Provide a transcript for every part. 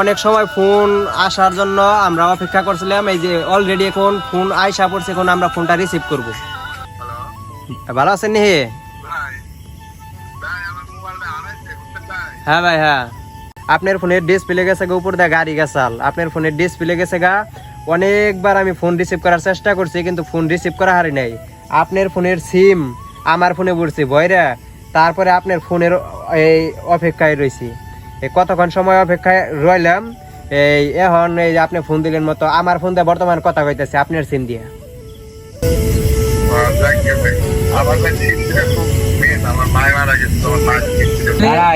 অনেক সময় ফোন আসার জন্য আমরা অপেক্ষা করছিলাম এই যে অলরেডি এখন ফোন আইসা পড়ছে এখন আমরা ফোনটা রিসিভ করব। ভালো আছেন নি হ্যাঁ ভাই হ্যাঁ। আপনার ফোনের ডিসপ্লে গেছে গা উপর দিয়ে গাড়ি গেছাল আপনার ফোনের ডিসপ্লে গেছে গা অনেকবার আমি ফোন রিসিভ করার চেষ্টা করছি কিন্তু ফোন রিসিভ করা হারি নাই। আপনার ফোনের সিম আমার ফোনে পড়ছি বয়রা তারপরে আপনার ফোনের এই অপেক্ষায় রয়েছি কতক্ষণ সময় অপেক্ষায় রইলাম? এই এখন এই যে আপনি ফোন দিলেন মতো আমার ফোন দিয়ে বর্তমান কথা কইতেছে আপনার সিম দিয়ে।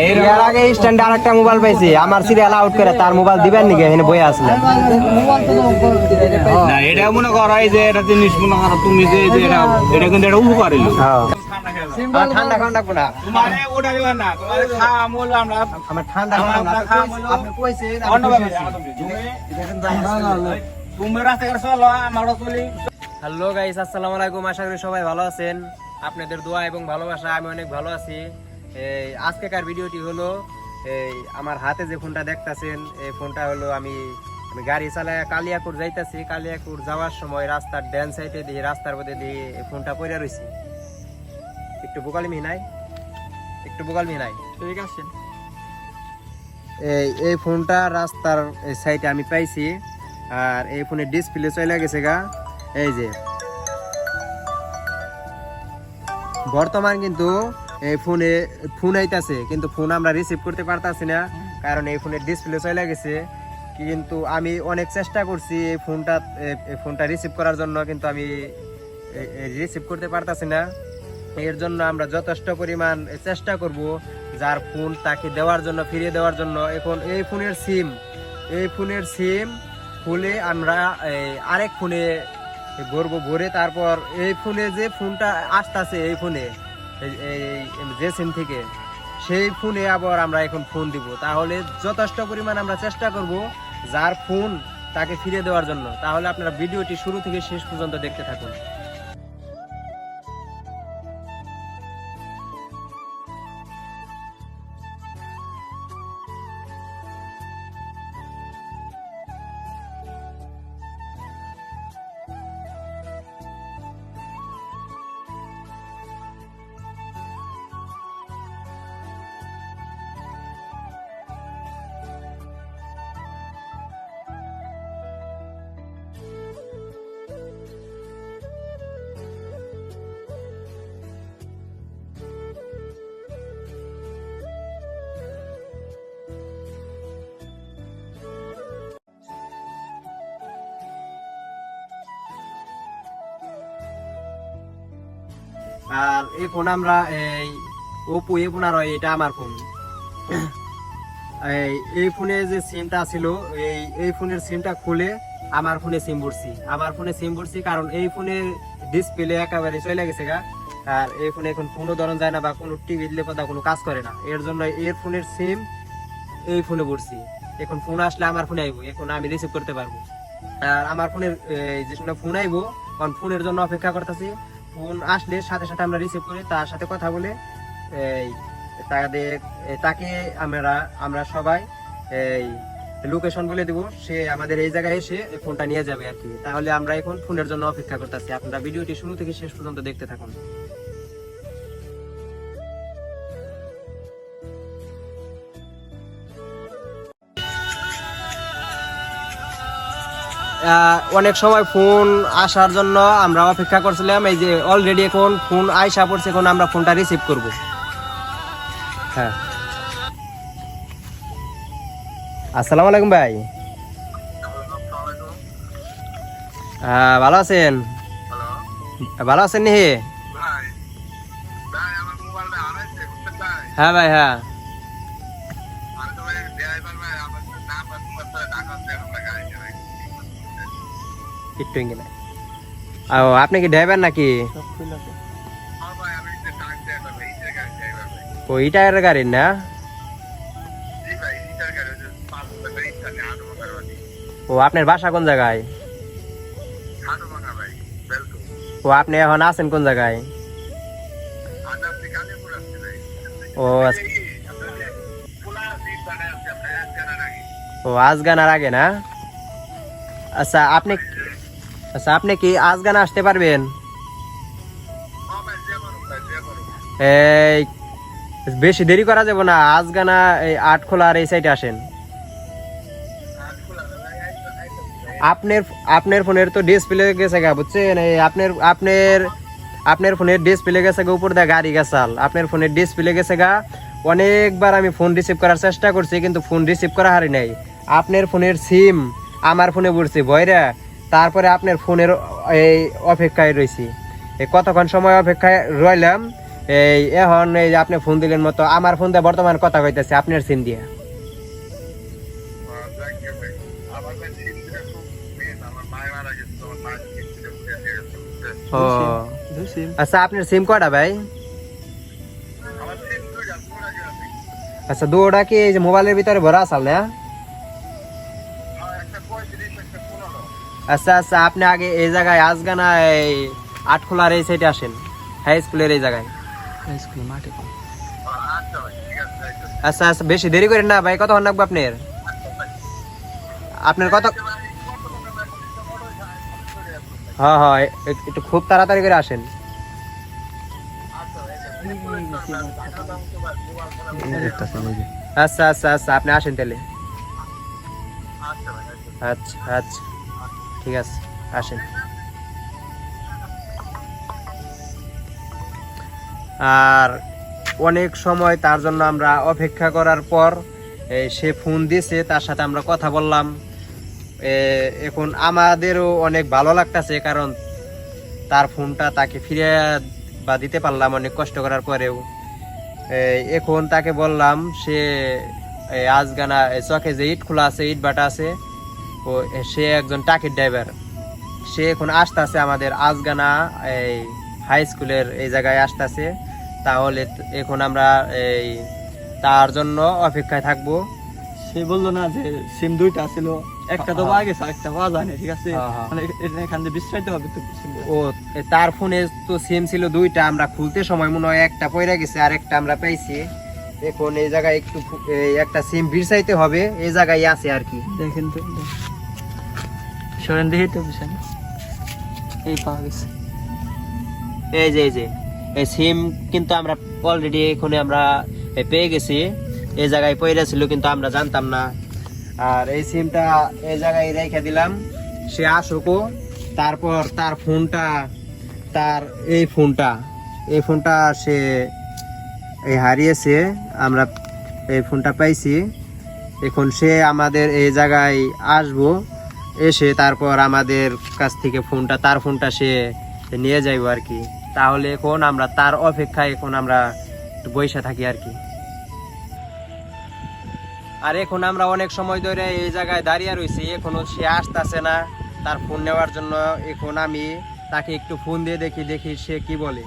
এর আগে স্ট্যান্ডে আরেকটা মোবাইল পাইছি আমার সিরিয়াল আউট করে তার মোবাইল দিবেন নাকি? এখানে বই আসলে এটা মনে করো যে এটা জিনিস মনে করো তুমি যে যে এটা এটা কিন্তু এটা উপকার হ্যাঁ। আর ঠান্ডা ঠান্ডা কোনা তোমার ওটা দিবেন না তোমার খাওয়া মূল আমরা আমার ঠান্ডা খাওয়া হলো- আপনি কইছেন অন্য আমি ব্যাপার খুশি তুমি। রাস্তাঘাট চলো আমরা চলি। হ্যালো গাইস আসসালামু আলাইকুম। আশা করি সবাই ভালো আছেন। আপনাদের দোয়া এবং ভালোবাসা আমি অনেক ভালো আছি। আজকেকার ভিডিওটি হলো এই আমার হাতে যে ফোনটা দেখতাছেন এই ফোনটা হলো আমি আমি গাড়ি চালায় কালিয়াকুর যাইতাছি। কালিয়াকুর যাওয়ার সময় রাস্তার ড্যান সাইডে দিয়ে রাস্তার মধ্যে দিয়ে ফোনটা পড়ে রয়েছি একটু বোকালি একটু বোকাল ঠিক আছে। এই এই ফোনটা রাস্তার সাইডে আমি পাইছি আর এই ফোনের ডিসপ্লে চলে গেছে গা। এই যে। বর্তমান কিন্তু এই ফোনে ফোন আইতাছে কিন্তু ফোন আমরা রিসিভ করতে পারতাছি না কারণ এই ফোনের ডিসপ্লে চলে গেছে। কিন্তু আমি অনেক চেষ্টা করছি এই ফোনটা ফোনটা রিসিভ করার জন্য কিন্তু আমি রিসিভ করতে পারতাছি না। এর জন্য আমরা যথেষ্ট পরিমাণ চেষ্টা করব যার ফোন তাকে দেওয়ার জন্য, ফিরিয়ে দেওয়ার জন্য। এখন এই ফোনের সিম এই ফোনের সিম খুলে আমরা আরেক ফোনে ভরবো, ভরে তারপর এই ফোনে যে ফোনটা আসতেছে, এই ফোনে এই- যে সিম থেকে, সেই ফোনে আবার আমরা এখন ফোন দিব। তাহলে যথেষ্ট পরিমাণ আমরা চেষ্টা করব যার ফোন তাকে ফিরে দেওয়ার জন্য। তাহলে আপনারা ভিডিওটি শুরু থেকে শেষ পর্যন্ত দেখতে থাকুন। আর এই ফোন আমরা এই ওপো এই ফোন আর এটা আমার ফোন। এই এই ফোনে যে সিমটা ছিল এই এই ফোনের সিমটা খুলে আমার ফোনে সিম ভরছি। আমার ফোনে সিম ভরছি কারণ এই ফোনের ডিসপ্লে একেবারে চলে গেছে গা। আর এই ফোনে এখন ফোনও ধরন যায় না বা কোনো টিভি দিলে পর্দা কোনো কাজ করে না। এর জন্য এর ফোনের সিম এই ফোনে ভরছি। এখন ফোন আসলে আমার ফোনে আইবো, এখন আমি রিসিভ করতে পারব। আর আমার ফোনের যে ফোন আইবো, কারণ ফোনের জন্য অপেক্ষা করতেছি। ফোন আসলে সাথে সাথে আমরা রিসিভ করি, তার সাথে কথা বলে, এই, তাদের তাকে আমরা আমরা সবাই, এই লোকেশন বলে দেবো, সে আমাদের এই জায়গায় এসে ফোনটা নিয়ে যাবে আর কি। তাহলে আমরা এখন ফোনের জন্য অপেক্ষা করতেছি। আপনারা ভিডিওটি শুরু থেকে শেষ পর্যন্ত দেখতে থাকুন। অনেক সময় ফোন আসার জন্য আমরা অপেক্ষা করছিলাম এই যে অলরেডি এখন ফোন আইসা পড়ছে এখন আমরা ফোনটা রিসিভ করব। হ্যাঁ। আসসালামু আলাইকুম ভাই। হ্যাঁ ভালো আছেন? ভালো আছেন নি হ্যাঁ ভাই হ্যাঁ। ও, আপনি কি ড্রাইভার নাকি? ও ইটার গাড়ির না? ও, আপনার বাসা কোন জায়গায়? ও, আপনি এখন আছেন কোন জায়গায়? ও আচ্ছা। ও আজগানার আগে না? আচ্ছা আপনি আচ্ছা আপনি কি আজ গান আসতে পারবেন? এই, বেশি দেরি করা যাবে না আজগানা এই আটখোলা আর এই সাইডে আসেন। আপনার আপনার ফোনের তো ডিসপ্লে গেছে গা, বুঝছেন? এই আপনার আপনার আপনার ফোনের ডিসপ্লে গেছে গা, উপর দিয়ে গাড়ি গেছাল। আপনার ফোনের ডিসপ্লে গেছে গা, অনেকবার আমি ফোন রিসিভ করার চেষ্টা করছি, কিন্তু ফোন রিসিভ করা হারি নাই। আপনার ফোনের সিম আমার ফোনে পড়ছে ভয়রা। তারপরে আপনার ফোনের এই অপেক্ষায় রয়েছি এই কতক্ষণ সময় অপেক্ষায় রইলাম এই এখন এই যে আপনি ফোন দিলেন মতো আমার ফোন দিয়ে বর্তমান কথা কইতেছে আপনার সিম দিয়ে। আচ্ছা আপনার সিম কয়টা ভাই? আচ্ছা দুটা কি এই যে মোবাইলের ভিতরে ভরা আসাল না? আচ্ছা আচ্ছা আপনি আগে এই জায়গায় আজগানা এই আটখোলার এই সাইডে আসেন। হাই স্কুলের এই জায়গায়। স্কুল মাঠে। আচ্ছা আচ্ছা বেশি দেরি করেন না ভাই কতক্ষণ লাগবে আপনার? আপনার কত হ্যাঁ হ্যাঁ একটু খুব তাড়াতাড়ি করে আসেন। আচ্ছা আচ্ছা আচ্ছা আপনি আসেন তাহলে। আচ্ছা আচ্ছা। ঠিক আছে আসেন আর অনেক সময় তার জন্য আমরা অপেক্ষা করার পর সে ফোন দিয়েছে তার সাথে আমরা কথা বললাম। এখন আমাদেরও অনেক ভালো লাগতেছে, কারণ তার ফোনটা তাকে ফিরে বা দিতে পারলাম অনেক কষ্ট করার পরেও। এখন তাকে বললাম, সে আজগানা চকে যে ইট খোলা আছে, ইট বাটা আছে ও সে একজন টাকির ড্রাইভার সে এখন আসতেছে আমাদের আজগানা এই হাই স্কুলের এই জায়গায় আসতেছে। তাহলে এখন আমরা এই তার জন্য অপেক্ষায় থাকব। সে বলল না যে সিম দুইটা ছিল একটা তো হ্যাঁ। পাওয়া গেছে একটা পাওয়া যায় না ঠিক আছে? হ্যাঁ, হ্যাঁ। মানে এখান থেকে বিশ্রাইতে হবে তো ও তার ফোনে তো সিম ছিল দুইটা আমরা খুলতে সময় মনে হয় একটা পয়রা গেছে আর একটা আমরা পাইছি। এখন এই জায়গায় একটু একটা সিম ভিড়সাইতে হবে এই জায়গায় আছে আর কি। দেখেন তো সরেন দেখি তো বিষয় এই পাওয়া গেছে। এই যে এই যে, এই সিম কিন্তু আমরা অলরেডি এখানে আমরা পেয়ে গেছি। এই জায়গায় পয়রা ছিল কিন্তু আমরা জানতাম না। আর এই সিমটা এই জায়গায় রেখে দিলাম। সে আসুকো তারপর তার ফোনটা, তার এই ফোনটা এই ফোনটা সে এই হারিয়েছে। আমরা এই ফোনটা পাইছি। এখন সে আমাদের এই জায়গায় আসব। এসে তারপর আমাদের কাছ থেকে ফোনটা, তার ফোনটা সে নিয়ে যাইব আর কি। তাহলে এখন আমরা, তার অপেক্ষায় এখন আমরা বসে থাকি আর কি। আর এখন আমরা অনেক সময় ধরে এই জায়গায় দাঁড়িয়ে রয়েছি এখনও সে আসতেছে না। তার ফোন নেওয়ার জন্য এখন আমি তাকে একটু ফোন দিয়ে দেখি দেখি সে কি বলে।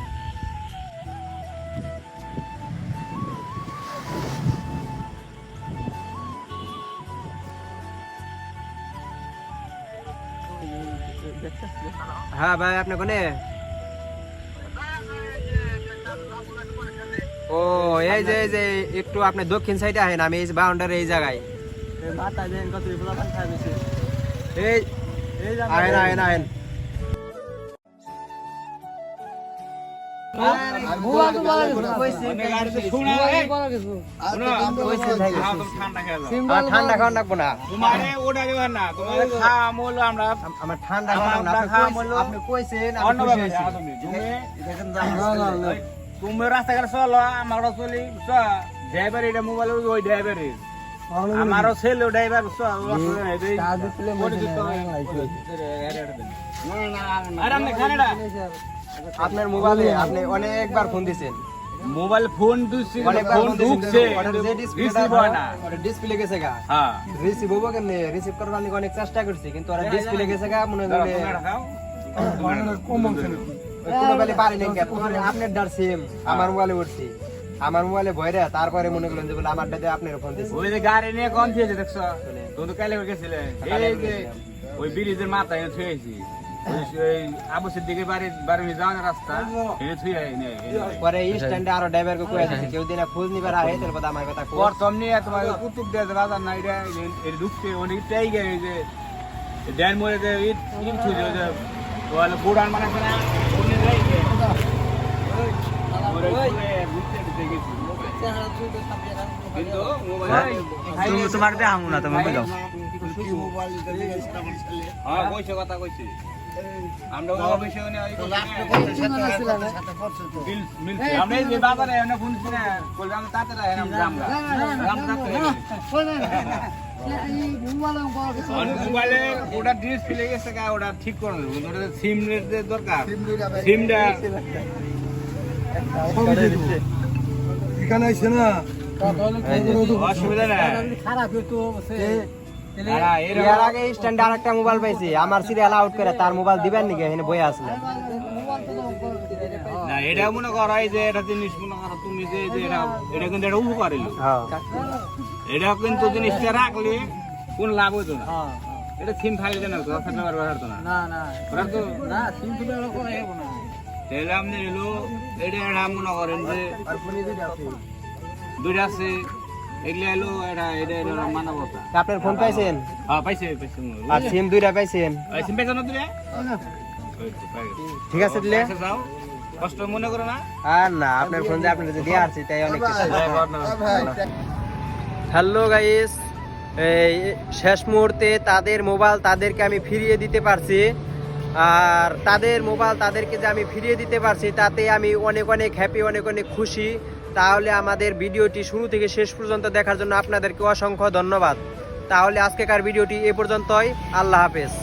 হ্যাঁ ভাই আপনি কোনে? ও এই যে এই যে একটু আপনি দক্ষিণ সাইডে আহেন আমি এই বাউন্ডারি এই জায়গায়। এই আহেন আহেন আহেন। ঠান্ডা খাওয়া লাগবো না আমরা। তুমি রাস্তাঘাট চলো আমরা চলি ড্রাইভার এটা মোবাইল ওই ড্রাইভারের আমারও ছেলে ড্রাইভার আপনার মোবাইলে আপনি অনেকবার ফোন দিছেন। মোবাইল ফোন অনেকবার ফোন ঢুকছে রিসিভ হয় না। ডিসপ্লে গেছে গা। হ্যাঁ। রিসিভ হব কেমনে? রিসিভ করার আমি অনেক চেষ্টা করছি কিন্তু ওরা ডিসপ্লে গেছে গা মনে করে খাও। পারি নাই আপনার ডার সেম আমার মোবাইলে উঠছি। আমার মোবাইলে ভয় রে তারপরে মনে করলেন যে বলে আমার ডাতে আপনার ফোন দিছে। ওই যে গাড়ি নিয়ে কম খেয়েছে দেখছ? তুমি তো কালে গেছিলে এই যে ওই ব্রিজের মাথায় থুয়েছি এই আবুসের দিকে বাড়ি বাড়ি যাওয়ার রাস্তা। এটা থুই আই নে পরে স্ট্যান্ডে আরও ড্রাইভার কে কয়ে দিছে কেউ দিনা খোঁজ নিবার আহে তাহলে কথা আমার কথা কো প্রথম নিয়ে তোমার কুতুব দিয়ে বাজার না এটা এটা ঢুকতে অনেকটাই গেছে যে ড্যান মোড়ে যে ইট ইট ছিল যে ওয়ালে বুড়ান মানে না উনি তোমার দেখাম না তুমি বুঝাও হ্যাঁ কইছে কথা কইছে। আমরা যে বাজারে তাতে আমরা ওটা গেছে ঠিক করে ওটা সিম রেট দরকার সিমটা এখানে আইছে না অসুবিধা নাই এরকম- এর আগে স্ট্যান্ডে আরেকটা মোবাইল পাইছি। আমার সিরিয়াল আউট করে তার মোবাইল দিবেন নাকি? এখানে বই আসলে না এটা মনে করো এই যে এটা জিনিস মনে করো তুমি যে যে এটা এটা কিন্তু এটা উপকার হ্যাঁ। এটা কিন্তু জিনিসটা রাখলে কোন লাভ হতো না। এটা থিম তো বার না। না না। ওরা তো না করে না। তাহলে আপনি এলো এটা এটা মনে করেন যে দুইটা আছে। এগুলা এলো এটা এটা এলো মানবতা আপনার ফোন পাইছেন? হ্যাঁ পাইছে পাইছে। আর সিম দুইটা পাইছেন? সিম পাইছে না তুই ঠিক আছে দিলে? কষ্ট মনে করো না। আর না আপনার ফোন যে আপনার দিয়ে আসছি তাই অনেক হ্যালো গাইস এই শেষ মুহূর্তে তাদের মোবাইল তাদেরকে আমি ফিরিয়ে দিতে পারছি। আর তাদের মোবাইল তাদেরকে যে আমি ফিরিয়ে দিতে পারছি তাতে আমি অনেক অনেক হ্যাপি অনেক অনেক খুশি। তাহলে আমাদের ভিডিওটি শুরু থেকে শেষ পর্যন্ত দেখার জন্য আপনাদেরকে অসংখ্য ধন্যবাদ। তাহলে আজকেকার ভিডিওটি এ পর্যন্তই। আল্লাহ হাফেজ।